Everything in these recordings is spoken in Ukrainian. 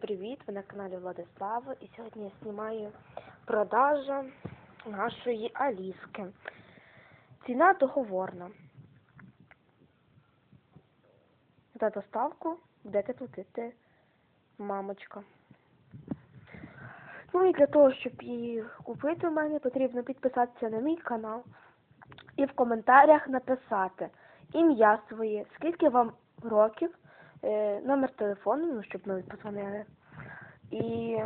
Привіт, ви на каналі Владислава і сьогодні я знімаю продажа нашої Аліски. Ціна договорна. За доставку будете платити мамочка. Ну і для того, щоб її купити у мене, потрібно підписатися на мій канал і в коментарях написати ім'я своє, скільки вам років, е, номер телефону, ну, щоб ми подзвонили. І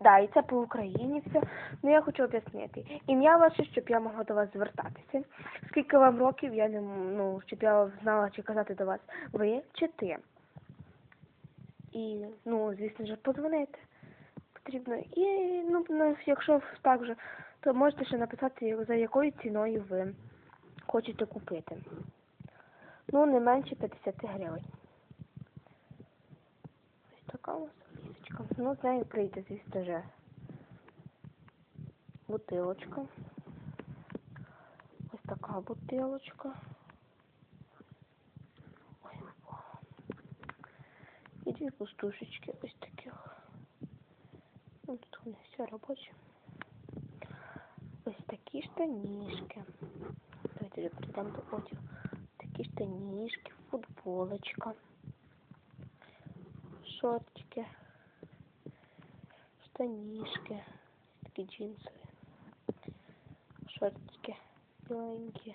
да, і це по Україні все. Ну я хочу об'яснити. Ім'я ваше, щоб я могла до вас звертатися. Скільки вам років, я не ну, щоб я знала, чи казати до вас ви чи ти. І, ну, звісно ж, подзвонити потрібно. І, ну, ну, якщо так же, то можете ще написати, за якою ціною ви хочете купити. Ну, не менше 50 гривень. Ось така ось лісочка. Ну, з нею прийде, звісно вже бутилочка. Ось така бутилочка. Ой. І дві пустушечки ось таких. Ну, тут у них все робоче. Ось такі штанішки. Давайте вже прийдемо до одягу. Такі штанішки, футболочка. Шортики. Штанишки. Такі джинсові. Шортики біленькі.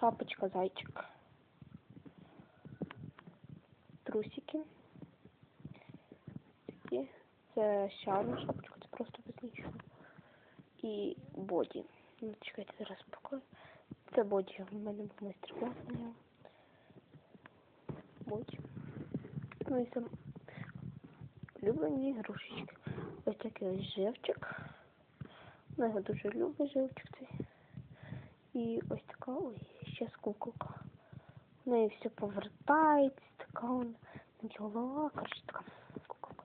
Шапочка, зайчик. Трусики. Такі. Це шапочка, це просто без нічого. І боді. Ну, чекайте, зараз спокою. Це боді. У мене був майстер-клас на нього. Боді. Ну і сам улюблені ігрушечки. Ось такий ось живчик. Ну, його дуже любить живчик цей. І ось така, ой, ще куколка. В неї все повертається, така вона голова, коротше, така куколка.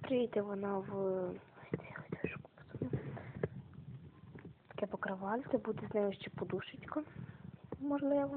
Прийде вона в ось цей ось ось куколку. Таке покривальце, буде з нею ще подушечка, можливо.